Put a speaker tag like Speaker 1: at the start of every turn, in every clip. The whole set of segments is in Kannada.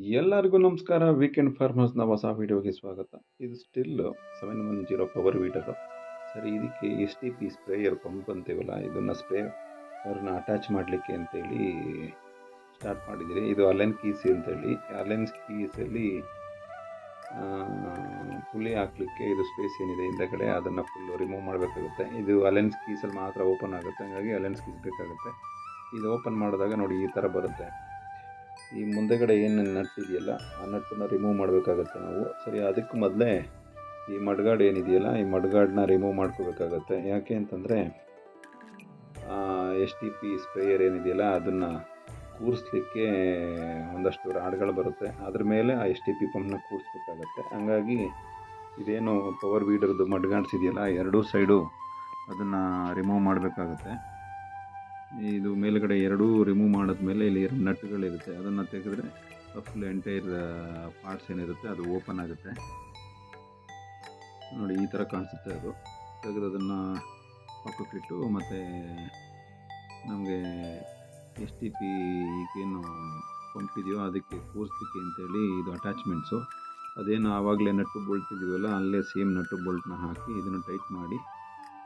Speaker 1: ಎಲ್ಲರಿಗೂ ನಮಸ್ಕಾರ. ವೀಕೆಂಡ್ ಫಾರ್ಮರ್ಸ್ನ ಹೊಸ ವೀಡಿಯೋಗೆ ಸ್ವಾಗತ. ಇದು Stihl seven one zero power weeder ಸರಿ, ಇದಕ್ಕೆ S T P sprayer pump ಅಂತೀವಲ್ಲ ಇದನ್ನು ಸ್ಪ್ರೇ ಅವ್ರನ್ನ ಅಟ್ಯಾಚ್ ಮಾಡಲಿಕ್ಕೆ ಅಂತೇಳಿ ಸ್ಟಾರ್ಟ್ ಮಾಡಿದ್ದೀರಿ ಇದು ಅಲೆನ್ ಕೀಸಿ ಅಂತೇಳಿ. ಅಲೆನ್ ಕೀಸಲ್ಲಿ ಪುಲಿ ಹಾಕಲಿಕ್ಕೆ ಇದು ಸ್ಪೇಸ್ ಏನಿದೆ ಹಿಂದಗಡೆ, ಅದನ್ನು ಫುಲ್ಲು ರಿಮೂವ್ ಮಾಡಬೇಕಾಗುತ್ತೆ. ಇದು ಅಲೆನ್ಸ್ ಕೀಸಲ್ಲಿ ಮಾತ್ರ ಓಪನ್ ಆಗುತ್ತೆ. ಹಾಗಾಗಿ ಅಲೆನ್ಸ್ ಕೀಸ್ ಬೇಕಾಗುತ್ತೆ. ಇದು ಓಪನ್ ಮಾಡಿದಾಗ ನೋಡಿ ಈ ಥರ ಬರುತ್ತೆ. ಈ ಮುಂದೆಗಡೆ ಏನು ನಟ್ಟಿದೆಯಲ್ಲ ಆ ನಟ್ಟನ್ನು ರಿಮೂವ್ ಮಾಡಬೇಕಾಗತ್ತೆ ನಾವು. ಸರಿ, ಅದಕ್ಕೆ ಮೊದಲೇ ಈ ಮಡ್ಗಾಡ್ ಏನಿದೆಯಲ್ಲ, ಈ ಮಡ್ಗಾಡನ್ನ ರಿಮೂವ್ ಮಾಡ್ಕೋಬೇಕಾಗತ್ತೆ. ಯಾಕೆ ಅಂತಂದರೆ ಎಸ್ ಟಿ ಪಿ ಸ್ಪ್ರೇಯರ್ ಏನಿದೆಯಲ್ಲ, ಅದನ್ನು ಕೂರಿಸ್ಲಿಕ್ಕೆ ಒಂದಷ್ಟು ರಾಡ್ಗಳು ಬರುತ್ತೆ. ಅದ್ರ ಮೇಲೆ ಆ ಎಸ್ ಟಿ ಪಿ ಪಂಪ್ನ ಕೂರಿಸ್ಬೇಕಾಗತ್ತೆ. ಹಂಗಾಗಿ ಇದೇನು ಪವರ್ ವೀಡರ್ದು ಮಡ್ಗಾಡ್ಸಿದೆಯಲ್ಲ, ಎರಡೂ ಸೈಡು ಅದನ್ನು ರಿಮೂವ್ ಮಾಡಬೇಕಾಗತ್ತೆ. ಇದು ಮೇಲುಗಡೆ ಎರಡೂ ರಿಮೂವ್ ಮಾಡಿದ್ಮೇಲೆ ಇಲ್ಲಿ ಎರಡು ನಟ್ಗಳಿರುತ್ತೆ ಅದನ್ನು ತೆಗೆದ್ರೆ ಫುಲ್ ಎಂಟೈರ್ ಪಾರ್ಟ್ಸ್ ಏನಿರುತ್ತೆ ಅದು ಓಪನ್ ಆಗುತ್ತೆ. ನೋಡಿ, ಈ ಥರ ಕಾಣಿಸುತ್ತೆ ಅದು. ತೆಗೆದು ಅದನ್ನು ಪಕ್ಕಕ್ಕಿಟ್ಟು ಮತ್ತು ನಮಗೆ ಎಸ್ ಟಿ ಪಿ ಈಗೇನು ಪಂಪ್ ಇದೆಯೋ ಅದಕ್ಕೆ ಕೂರಿಸ್ಲಿಕ್ಕೆ ಅಂತೇಳಿ ಇದು ಅಟ್ಯಾಚ್ಮೆಂಟ್ಸು ಅದೇನು ಆವಾಗಲೇ ನಟ್ಟು ಬೋಲ್ಟ್ ಇದೆಯಲ್ಲ ಅಲ್ಲೇ ಸೇಮ್ ನಟ್ಟು ಬೋಲ್ಟ್ನ ಹಾಕಿ ಇದನ್ನು ಟೈಟ್ ಮಾಡಿ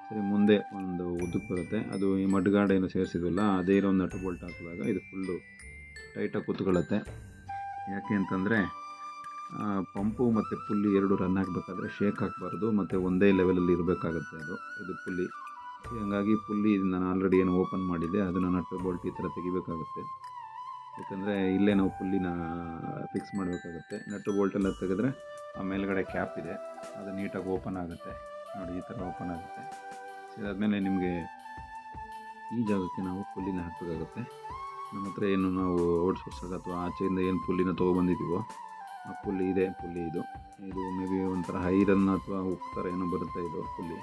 Speaker 1: ಸರಿ, ಮುಂದೆ ಒಂದು ಉದ್ದಕ್ಕೆ ಬರುತ್ತೆ. ಅದು ಈ ಮಡ್ಗಾಡ್ ಏನು ಸೇರಿಸಿದ್ವಲ್ಲ, ಅದೇ ಇರೋ ನಟ್ಟು ಬೋಲ್ಟ್ ಹಾಕಿದಾಗ ಇದು ಫುಲ್ಲು ಟೈಟಾಗಿ ಕೂತ್ಕೊಳ್ಳುತ್ತೆ. ಯಾಕೆ ಅಂತಂದರೆ ಪಂಪು ಮತ್ತು ಪುಲ್ಲಿ ಎರಡು ರನ್ ಹಾಕಬೇಕಾದ್ರೆ ಶೇಕ್ ಹಾಕಬಾರ್ದು, ಮತ್ತು ಒಂದೇ ಲೆವೆಲಲ್ಲಿ ಇರಬೇಕಾಗುತ್ತೆ ಅದು. ಇದು ಪುಲ್ಲಿ. ಹಂಗಾಗಿ ಪುಲ್ಲಿ ನಾನು ಆಲ್ರೆಡಿ ಏನು ಓಪನ್ ಮಾಡಿದ್ದೆ ಅದನ್ನು ನಟ್ಟು ಬೋಲ್ಟ್ ಈ ಥರ ತೆಗಿಬೇಕಾಗುತ್ತೆ. ಯಾಕಂದರೆ ಇಲ್ಲೇ ನಾವು ಪುಲ್ಲಿನ ಫಿಕ್ಸ್ ಮಾಡಬೇಕಾಗುತ್ತೆ. ನಟ್ಟು ಬೋಲ್ಟೆಲ್ಲ ತೆಗೆದ್ರೆ ಆ ಮೇಲ್ಗಡೆ ಕ್ಯಾಪ್ ಇದೆ. ಅದು ನೀಟಾಗಿ ಓಪನ್ ಆಗುತ್ತೆ. ನೋಡಿ, ಈ ಥರ ಓಪನ್ ಆಗುತ್ತೆ. ಅದಾದಮೇಲೆ ನಿಮಗೆ ಈ ಜಾಗಕ್ಕೆ ನಾವು ಪುಲ್ಲಿನ ಹಾಕಬೇಕಾಗುತ್ತೆ. ನಮ್ಮ ಹತ್ರ ಏನು ನಾವು ಓಡಿಸೋಸಾಗ ಅಥವಾ ಆಚೆಯಿಂದ ಏನು ಪುಲ್ಲಿನ ತೊಗೊಬಂದಿದ್ದೀವೋ ಆ ಪುಲ್ಲಿ ಇದೆ, ಪುಲ್ಲಿ ಇದು. ಇದು ಮೇ ಬಿ ಒಂಥರ ಐರನ್ ಅಥವಾ ಉಪ್ಪು ಥರ ಏನೋ ಬರುತ್ತೆ ಇದು ಪುಲ್ಲಿ.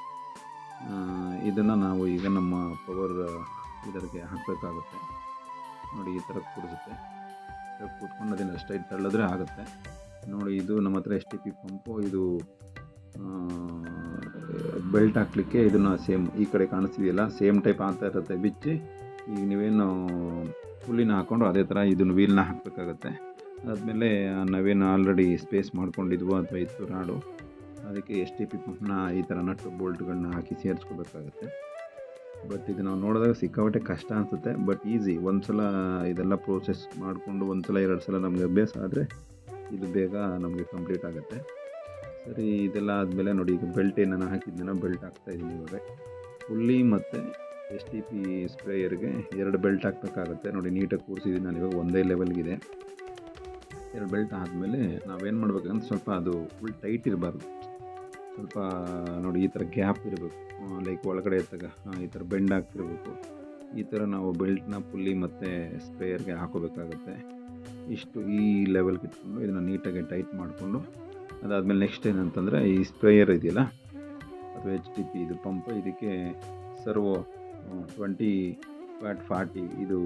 Speaker 1: ಇದನ್ನು ನಾವು ಈಗ ನಮ್ಮ ಪವರ್ ಇದರಿಗೆ ಹಾಕಬೇಕಾಗುತ್ತೆ. ನೋಡಿ, ಈ ಥರ ಕೂಡಿಸುತ್ತೆ ಕೂತ್ಕೊಂಡು ಅದನ್ನು ಸ್ಟ್ರೈಟ್ ತಳ್ಳಿದ್ರೆ ಆಗುತ್ತೆ. ನೋಡಿ, ಇದು ನಮ್ಮ ಹತ್ರ ಎಸ್ ಟಿ ಪಿ ಪಂಪು ಇದು ಬೆಲ್ಟ್ ಹಾಕಲಿಕ್ಕೆ ಇದನ್ನು ಸೇಮ್ ಈ ಕಡೆ ಕಾಣಿಸ್ತಿದೆಯಲ್ಲ, ಸೇಮ್ ಟೈಪ್ ಆಗ್ತಾ ಇರುತ್ತೆ ಬಿಚ್ಚಿ ಈಗ ನೀವೇನು ಹುಲ್ಲಿನ ಹಾಕ್ಕೊಂಡು ಅದೇ ಥರ ಇದನ್ನು ವೀಲ್ನ ಹಾಕಬೇಕಾಗತ್ತೆ. ಅದಾದಮೇಲೆ ನಾವೇನು ಆಲ್ರೆಡಿ ಸ್ಪೇಸ್ ಮಾಡ್ಕೊಂಡಿದ್ವೋ, ಅಥವಾ ಇತ್ತು ರಾಡು ಅದಕ್ಕೆ ಎಸ್ ಟಿ ಪಿ ಪಂಪ್ನ ಈ ಥರ ನಟ್ಟು ಬೋಲ್ಟ್ಗಳನ್ನ ಹಾಕಿ ಸೇರಿಸ್ಕೋಬೇಕಾಗತ್ತೆ. ಬಟ್ ಇದು ನಾವು ನೋಡಿದಾಗ ಸಿಕ್ಕಾಪಟ್ಟೆ ಕಷ್ಟ ಅನಿಸುತ್ತೆ ಬಟ್ ಈಸಿ ಒಂದು ಸಲ ಇದೆಲ್ಲ ಪ್ರೋಸೆಸ್ ಮಾಡಿಕೊಂಡು ಒಂದು ಸಲ ಎರಡು ಸಲ ನಮಗೆ ಅಭ್ಯಾಸ ಆದರೆ ಇದು ಬೇಗ ನಮಗೆ ಕಂಪ್ಲೀಟ್ ಆಗುತ್ತೆ. ಸರಿ, ಇದೆಲ್ಲ ಆದಮೇಲೆ ನೋಡಿ, ಈಗ ಬೆಲ್ಟ್ ಏನಾನ ಹಾಕಿದ್ದೀನ ಬೆಲ್ಟ್ ಹಾಕ್ತಾಯಿದ್ದೀನಿ ಇವಾಗ. ಫುಲ್ಲಿ ಮತ್ತು ಎಸ್ ಟಿ ಪಿ ಸ್ಪ್ರೇಯರ್ಗೆ ಎರಡು ಬೆಲ್ಟ್ ಹಾಕ್ಬೇಕಾಗುತ್ತೆ. ನೋಡಿ, ನೀಟಾಗಿ ಕೂರಿಸಿದ್ದೀನಿ ನಾನು ಇವಾಗ, ಒಂದೇ ಲೆವೆಲ್ಗಿದೆ ಎರಡು ಬೆಲ್ಟ್ ಆದಮೇಲೆ ನಾವೇನು ಮಾಡ್ಬೇಕಂದ್ರೆ ಸ್ವಲ್ಪ ಅದು ಫುಲ್ ಟೈಟ್ ಇರಬಾರ್ದು. ಸ್ವಲ್ಪ, ನೋಡಿ, ಈ ಥರ ಗ್ಯಾಪ್ ಇರಬೇಕು. ಲೈಕ್ ಒಳಗಡೆ ಇರ್ತಾಗ ಈ ಥರ ಬೆಂಡ್ ಆಗ್ತಿರ್ಬೇಕು. ಈ ಥರ ನಾವು ಬೆಲ್ಟ್ನ ಫುಲ್ಲಿ ಮತ್ತು ಸ್ಪ್ರೇಯರ್ಗೆ ಹಾಕೋಬೇಕಾಗತ್ತೆ. ಇಷ್ಟು ಈ ಲೆವೆಲ್ಗೆ ಇಟ್ಕೊಂಡು ಇದನ್ನು ನೀಟಾಗಿ ಟೈಟ್ ಮಾಡಿಕೊಂಡು ಅದಾದಮೇಲೆ ನೆಕ್ಸ್ಟ್ ಏನಂತಂದರೆ ಈ ಸ್ಪ್ರೇಯರ್ ಇದೆಯಲ್ಲ ಅಥವಾ ಎಚ್ ಟಿ ಪಿ ಇದು ಪಂಪ್ ಇದಕ್ಕೆ ಸರ್ವೋ ಟ್ವೆಂಟಿ ವ್ಯಾಟ್ ಫಾರ್ಟಿ ಇದು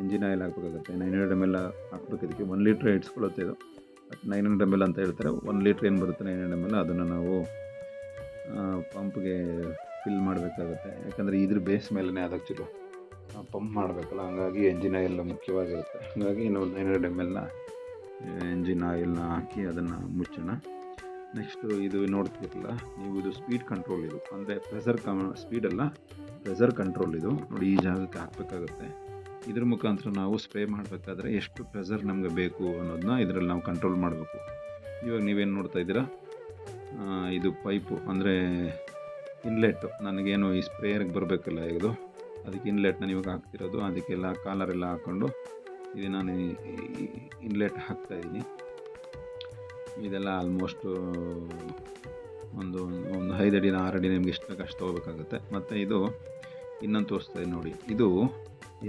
Speaker 1: ಎಂಜಿನ್ ಆಯಿಲ್ ಹಾಕಬೇಕಾಗುತ್ತೆ. ನೈನ್ ಹಂಡ್ರೆಡ್ ಎಂ ಎಲ್ ಹಾಕ್ಬೇಕು. ಇದಕ್ಕೆ ಒನ್ ಲೀಟ್ರ್ ಇಡ್ಸ್ಕೊಳ್ಳುತ್ತೆ ಇದು. ನೈನ್ ಹಂಡ್ರೆಡ್ ಎಂ ಎಲ್ ಅಂತ ಹೇಳ್ತಾರೆ. ಒನ್ ಲೀಟ್ರ್ ಏನು ಬರುತ್ತೆ ನೈನ್ ಹಂಡ್ರೆಡ್ ಎಂ ಎಲ್ ಅದನ್ನು ನಾವು ಪಂಪ್ಗೆ ಫಿಲ್ ಮಾಡಬೇಕಾಗುತ್ತೆ. ಯಾಕಂದರೆ ಇದ್ರ ಬೇಸ್ ಮೇಲೇ ಅದು ಆ್ಯಕ್ಚುಲಿ ಪಂಪ್ ಮಾಡಬೇಕಲ್ಲ. ಹಾಗಾಗಿ ಎಂಜಿನ್ ಆಯಿಲ್ ಮುಖ್ಯವಾಗಿರುತ್ತೆ. ಹಾಗಾಗಿ ನಾವು ನೈನ್ ಹಂಡ್ರೆಡ್ ಎಂ ಎಲ್ನ ಎಂಜಿನ್ ಆಯಿಲ್ನ ಹಾಕಿ ಅದನ್ನು ಮುಚ್ಚೋಣ. ನೆಕ್ಸ್ಟು ಇದು ನೋಡ್ತಿರಲ್ಲ, ನೀವು ಇದು ಸ್ಪೀಡ್ ಕಂಟ್ರೋಲ್ ಇದು. ಅಂದರೆ ಪ್ರೆಸರ್ ಕಮ್ ಸ್ಪೀಡಲ್ಲ ಪ್ರೆಸರ್ ಕಂಟ್ರೋಲ್ ಇದು. ನೋಡಿ, ಈ ಜಾಗಕ್ಕೆ ಹಾಕಬೇಕಾಗುತ್ತೆ. ಇದ್ರ ಮುಖಾಂತರ ನಾವು ಸ್ಪ್ರೇ ಮಾಡಬೇಕಾದ್ರೆ ಎಷ್ಟು ಪ್ರೆಸರ್ ನಮಗೆ ಬೇಕು ಅನ್ನೋದನ್ನ ಇದರಲ್ಲಿ ನಾವು ಕಂಟ್ರೋಲ್ ಮಾಡಬೇಕು. ಇವಾಗ ನೀವೇನು ನೋಡ್ತಾ ಇದ್ದೀರಾ? ಇದು ಪೈಪು ಅಂದರೆ ಇನ್ಲೆಟ್ಟು ನನಗೇನು ಈ ಸ್ಪ್ರೇಯರ್ಗೆ ಬರಬೇಕಲ್ಲ ಇದು. ಅದಕ್ಕೆ ಇನ್ಲೆಟ್ನ ಇವಾಗ ಹಾಕ್ತಿರೋದು. ಅದಕ್ಕೆಲ್ಲ ಕಾಲರೆಲ್ಲ ಹಾಕ್ಕೊಂಡು ಇದು ನಾನು ಇನ್ಲೆಟ್ ಹಾಕ್ತಾಯಿದ್ದೀನಿ ಇದೆಲ್ಲ ಆಲ್ಮೋಸ್ಟು ಒಂದು ಒಂದು ಐದು ಅಡಿನ ಆರು ಅಡಿ ನಿಮ್ಗೆ ಎಷ್ಟು ಅಷ್ಟು ತೊಗೋಬೇಕಾಗುತ್ತೆ. ಮತ್ತು ಇದು ಇನ್ನೊಂದು ತೋರಿಸ್ತಾ ನೋಡಿ. ಇದು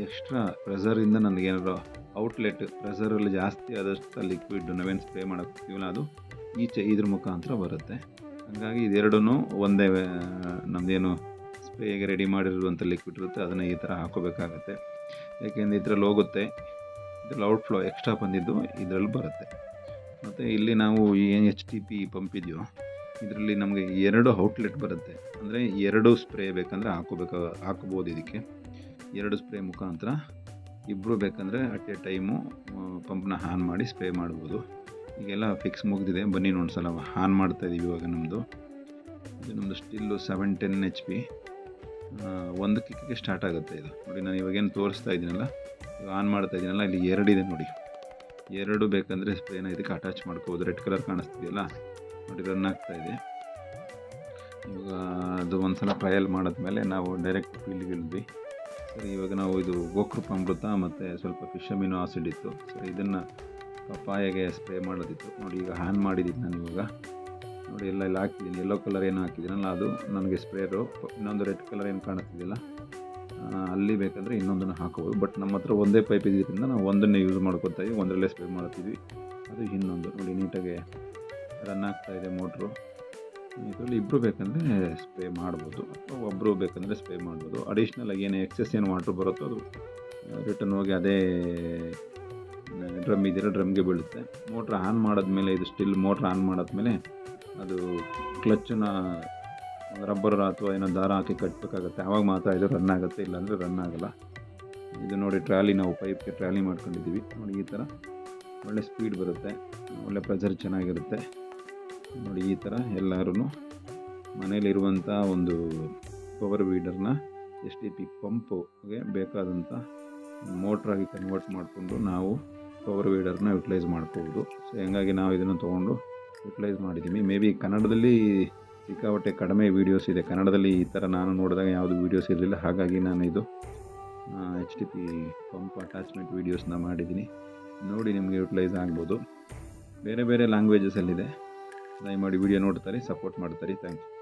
Speaker 1: ಎಕ್ಸ್ಟ್ರಾ ಪ್ರೆಸರಿಂದ ನನಗೇನಾದ್ರು ಔಟ್ಲೆಟ್ ಪ್ರೆಸರಲ್ಲಿ ಜಾಸ್ತಿ ಆದಷ್ಟು ಲಿಕ್ವಿಡ್ ನಾವೇನು ಸ್ಪ್ರೇ ಮಾಡೋಕ್ಕಿವಲ್ಲ ಅದು ಈಚೆ ಇದ್ರ ಮುಖಾಂತರ ಬರುತ್ತೆ. ಹಾಗಾಗಿ ಇದೆರಡೂ ಒಂದೇ ನಮ್ಮದೇನು ಸ್ಪ್ರೇಗೆ ರೆಡಿ ಮಾಡಿರುವಂಥ ಲಿಕ್ವಿಡ್ ಇರುತ್ತೆ, ಅದನ್ನು ಈ ಥರ ಹಾಕೋಬೇಕಾಗತ್ತೆ. ಯಾಕೆಂದರೆ ಇದರಲ್ಲಿ ಹೋಗುತ್ತೆ. ಇದ್ರಲ್ಲಿ ಔಟ್ಫ್ಲೋ ಎಕ್ಸ್ಟ್ರಾ ಬಂದಿದ್ದು ಇದರಲ್ಲಿ ಬರುತ್ತೆ. ಮತ್ತು ಇಲ್ಲಿ ನಾವು ಏನು ಎಚ್ ಟಿ ಪಿ ಪಂಪ್ ಇದೆಯೋ ಇದರಲ್ಲಿ ನಮಗೆ ಎರಡು ಔಟ್ಲೆಟ್ ಬರುತ್ತೆ. ಅಂದರೆ ಎರಡು ಸ್ಪ್ರೇ ಬೇಕಂದರೆ ಹಾಕೋಬೇಕು, ಹಾಕ್ಬೋದು ಇದಕ್ಕೆ. ಎರಡು ಸ್ಪ್ರೇ ಮುಖಾಂತರ ಇಬ್ಬರು ಬೇಕಂದರೆ ಅಟ್ ಎ ಟೈಮು ಪಂಪ್ನ ಆನ್ ಮಾಡಿ ಸ್ಪ್ರೇ ಮಾಡ್ಬೋದು. ಈಗೆಲ್ಲ ಫಿಕ್ಸ್ ಮುಗಿದಿದೆ. ಬನ್ನಿ ಒಂದು ಸಲ ಆನ್ ಮಾಡ್ತಾಯಿದ್ದೀವಿ ಇವಾಗ ನಮ್ಮದು ಇದು ನಮ್ಮದು Stihl seven ten H P ಒಂದು ಕಿಕ್ಕಿಗೆ ಸ್ಟಾರ್ಟ್ ಆಗುತ್ತೆ ಇದು. ನೋಡಿ, ನಾನು ಇವಾಗೇನು ತೋರಿಸ್ತಾ ಇದ್ದೀನಲ್ಲ? ಇವಾಗ ಆನ್ ಮಾಡ್ತಾ ಇದ್ದೀನಲ್ಲ ಇಲ್ಲಿ ಎರಡಿದೆ ನೋಡಿ. ಎರಡು ಬೇಕಂದರೆ ಸ್ಪ್ರೇನ ಇದಕ್ಕೆ ಅಟ್ಯಾಚ್ ಮಾಡ್ಕೋಬೋದು. ರೆಡ್ ಕಲರ್ ಕಾಣಿಸ್ತಿದೆಯಲ್ಲ? ನೋಡಿ ರನ್ ಆಗ್ತಾ ಇದೆ. ಇವಾಗ ಅದು ಒಂದು ಸಲ ಟ್ರಯಲ್ ಮಾಡಿದ್ಮೇಲೆ ನಾವು ಡೈರೆಕ್ಟ್ ಫೀಲ್ಡ್ಗೆ ಸರಿ, ಇವಾಗ ನಾವು ಇದು ಗೋಕೃಪ ಅಮೃತ ಮತ್ತು ಸ್ವಲ್ಪ ಫಿಶ್ ಅಮಿನೋ ಆಸಿಡ್ ಇತ್ತು. ಸರಿ, ಇದನ್ನು ಪಪ್ಪಾಯಗೆ ಸ್ಪ್ರೇ ಮಾಡೋದಿತ್ತು. ನೋಡಿ, ಈಗ ಆನ್ ಮಾಡಿದ್ದೀನಿ ನಾನು ಇವಾಗ. ನೋಡಿ, ಎಲ್ಲ ಇಲ್ಲಿ ಹಾಕಿದ್ದೀನಿ ಯೆಲ್ಲೋ ಕಲರ್ ಏನು ಹಾಕಿದ್ದೀನಲ್ಲ, ಅದು ನನಗೆ ಸ್ಪ್ರೇರು ಇನ್ನೊಂದು ರೆಡ್ ಕಲರ್ ಏನು ಕಾಣಿಸ್ತಿದೆಯಲ್ಲ? ಅಲ್ಲಿ ಬೇಕಂದರೆ ಇನ್ನೊಂದನ್ನು ಹಾಕೋಬೋದು. ಬಟ್ ನಮ್ಮ ಹತ್ರ ಒಂದೇ ಪೈಪ್ ಇದ್ದಿದ್ದರಿಂದ ನಾವು ಒಂದನ್ನೇ ಯೂಸ್ ಮಾಡ್ಕೊತಾ ಒಂದರಲ್ಲೇ ಸ್ಪ್ರೇ ಮಾಡ್ತೀವಿ ಅದು ಇನ್ನೊಂದು. ನೋಡಿ, ನೀಟಾಗಿ ರನ್ ಆಗ್ತಾ ಇದೆ ಮೋಟ್ರು ಇದರಲ್ಲಿ ಇಬ್ಬರು ಬೇಕಂದರೆ ಸ್ಪ್ರೇ ಮಾಡ್ಬೋದು. ಅಥವಾ ಒಬ್ಬರು ಬೇಕಂದರೆ ಸ್ಪ್ರೇ ಮಾಡ್ಬೋದು. ಅಡಿಷ್ನಲ್ ಏನು ಎಕ್ಸಸ್ ಏನು ವಾಟ್ರ್ ಬರುತ್ತೋ ಅದು ರಿಟರ್ನ್ ಹೋಗಿ ಅದೇ ಡ್ರಮ್ ಇದೆಯಲ್ಲ ಡ್ರಮ್ಗೆ ಬೀಳುತ್ತೆ. ಮೋಟ್ರ್ ಆನ್ ಮಾಡಿದ್ಮೇಲೆ, ಇದು ಸ್ಟಿಲ್ ಮೋಟ್ರ್ ಆನ್ ಮಾಡಿದ್ಮೇಲೆ ಅದು ಕ್ಲಚ್ಚನ್ನ ರಬ್ಬರ್ ಅಥವಾ ಏನೋ ದಾರ ಹಾಕಿ ಕಟ್ಟಬೇಕಾಗತ್ತೆ ಆವಾಗ ಮಾತ್ರ ಇದು ರನ್ ಆಗುತ್ತೆ, ಇಲ್ಲಾಂದರೆ ರನ್ ಆಗಲ್ಲ. ಇದು ನೋಡಿ ಟ್ರಾಲಿ ನಾವು ಪೈಪ್ಗೆ ಟ್ರಾಲಿ ಮಾಡ್ಕೊಂಡಿದ್ದೀವಿ. ನೋಡಿ ಈ ಥರ ಒಳ್ಳೆ ಸ್ಪೀಡ್ ಬರುತ್ತೆ. ಒಳ್ಳೆ ಪ್ರೆಷರ್ ಚೆನ್ನಾಗಿರುತ್ತೆ. ನೋಡಿ ಈ ಥರ ಎಲ್ಲರೂ ಮನೇಲಿರುವಂಥ ಒಂದು ಪವರ್ ವೀಡರ್ನ ಎಸ್ ಟಿ ಪಿ ಪಂಪ್ಗೆ ಬೇಕಾದಂಥ ಮೋಟ್ರಾಗಿ ಕನ್ವರ್ಟ್ ಮಾಡಿಕೊಂಡು ನಾವು ಪವರ್ ವೀಡರ್ನ ಯುಟಿಲೈಸ್ ಮಾಡ್ಕೋಬೋದು ಸೊ ಹಂಗಾಗಿ ನಾವು ಇದನ್ನು ತೊಗೊಂಡು ಯುಟಿಲೈಸ್ ಮಾಡಿದ್ದೀವಿ. ಮೇ ಬಿ ಕನ್ನಡದಲ್ಲಿ ಸಿಕ್ಕಾಪಟ್ಟೆ ಕಡಿಮೆ ವೀಡಿಯೋಸ್ ಇದೆ. ಕನ್ನಡದಲ್ಲಿ ಈ ಥರ ನಾನು ನೋಡಿದಾಗ ಯಾವುದು ವೀಡಿಯೋಸ್ ಇರಲಿಲ್ಲ. ಹಾಗಾಗಿ ನಾನು ಇದು H D P pump attachment ವೀಡಿಯೋಸ್ನ ಮಾಡಿದ್ದೀನಿ. ನೋಡಿ ನಿಮಗೆ ಯುಟಿಲೈಸ್ ಆಗ್ಬೋದು. ಬೇರೆ ಬೇರೆ ಲ್ಯಾಂಗ್ವೇಜಸಲ್ಲಿದೆ ದಯಮಾಡಿ ವಿಡಿಯೋ ನೋಡ್ತಾರೆ ಸಪೋರ್ಟ್ ಮಾಡ್ತಾರೆ. Thank you